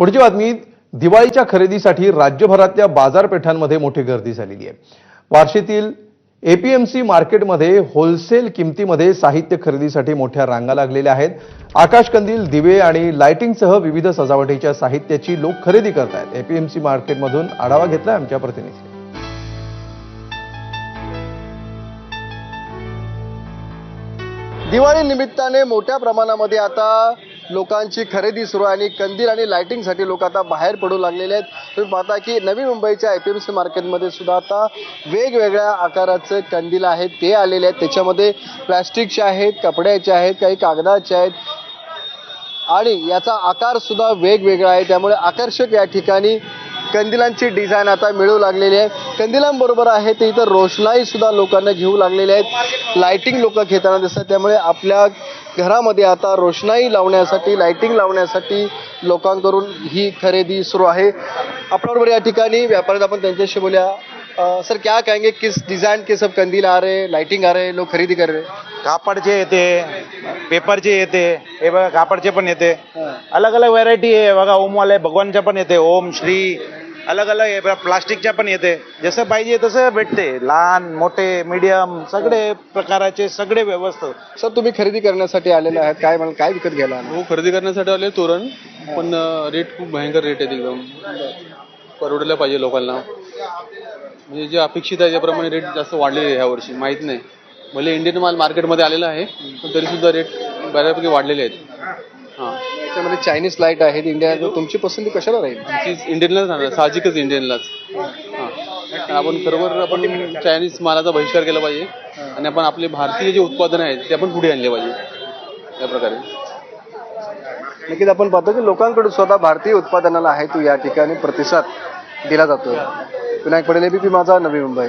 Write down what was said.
पुढची बातमी दिवाळीच्या खरेदीसाठी राज्यभरातल्या बाजारपेठांमध्ये मोठी गर्दी झालेली आहे. वार्षेतील एपीएमसी मार्केटमध्ये होलसेल किमतीमध्ये साहित्य खरेदीसाठी मोठ्या रांगा लागलेल्या आहेत. आकाशकंदील दिवे आणि लायटिंगसह विविध सजावटीच्या साहित्याची लोक खरेदी करत आहेत एपीएमसी मार्केटमधून आढावा घेतला आमच्या प्रतिनिधी दिवाळी निमित्ताने मोठ्या प्रमाणामध्ये आता लोकांची खरेदी सुरू आहे आणि कंदील आणि लाइटिंगसाठी लोक आता बाहेर पडू लागलेले आहेत. तुम्ही पाहता की नवी मुंबईच्या आय पी एम सी मार्केटमध्ये सुद्धा आता वेगवेगळ्या आकाराचं कंदील आहेत. ते आलेले आहेत. त्याच्यामध्ये प्लॅस्टिकचे आहेत कपड्याचे आहेत काही कागदाचे आहेत. आणि याचा आकार सुद्धा वेगवेगळा आहे. त्यामुळे आकर्षक या ठिकाणी कंदिलांची डिझाईन आता मिळू लागलेली आहे. कंदिलांबरोबर आहे ते इथं रोषणाई सुद्धा लोकांना घेऊ लागलेले आहेत. लाइटिंग लोक घेताना दिसतात. त्यामुळे आपल्या घरामध्ये आता रोषणाई लावण्यासाठी लाइटिंग लावण्यासाठी लोकांकडून ही खरेदी सुरू आहे. आपल्याबरोबर या ठिकाणी व्यापारी आहेत, आपण त्यांच्याशी बोलूया. सर क्या कहेंगे? किस डिजाइन के सब कंदील आ रहे लाइटिंग आ रहे लोग खरीदी कर रहे कापडचे येते पेपरचे येते हे बघा कापडचे पण येते. अलग अलग व्हरायटी आहे. बघा ओमवाले भगवानच्या पण येते. ओम श्री अलग अलग प्लास्टिकच्या पण येते. जसं पाहिजे तसं भेटते. लहान मोठे मीडियम सगळे प्रकाराचे सगळे व्यवस्थित. सर तुम्ही खरेदी करण्यासाठी आलेले आहेत. काय मला काय विकत घ्यायला? हो खरेदी करण्यासाठी आले तोरण पण रेट खूप भयंकर रेट आहेत एकदम. परवडायला पाहिजे लोकांना. म्हणजे जे अपेक्षित आहे त्याप्रमाणे रेट जास्त वाढलेले आहे ह्या वर्षी माहीत नाही. भले इंडियन माल मार्केटमध्ये आलेला आहे पण तरी सुद्धा रेट बऱ्यापैकी वाढलेले आहेत. त्याच्यामध्ये चायनीज लाइट आहेत इंडिया तुमची पसंती कशाला राहील? तीच इंडियनलाच राहणार साहजिकच इंडियनलाच हां. आपण खरोबर आपण चायनीज मालाचा बहिष्कार केला पाहिजे आणि आपण आपले भारतीय जे उत्पादनं आहेत ते आपण पुढे आणले पाहिजे. त्या प्रकारे. नक्कीच आपण पाहतो की लोकांकडून स्वतः भारतीय उत्पादनाला आहे तो या ठिकाणी प्रतिसाद दिला जातो विनायक पडेल एबीपी माझा नवी मुंबई.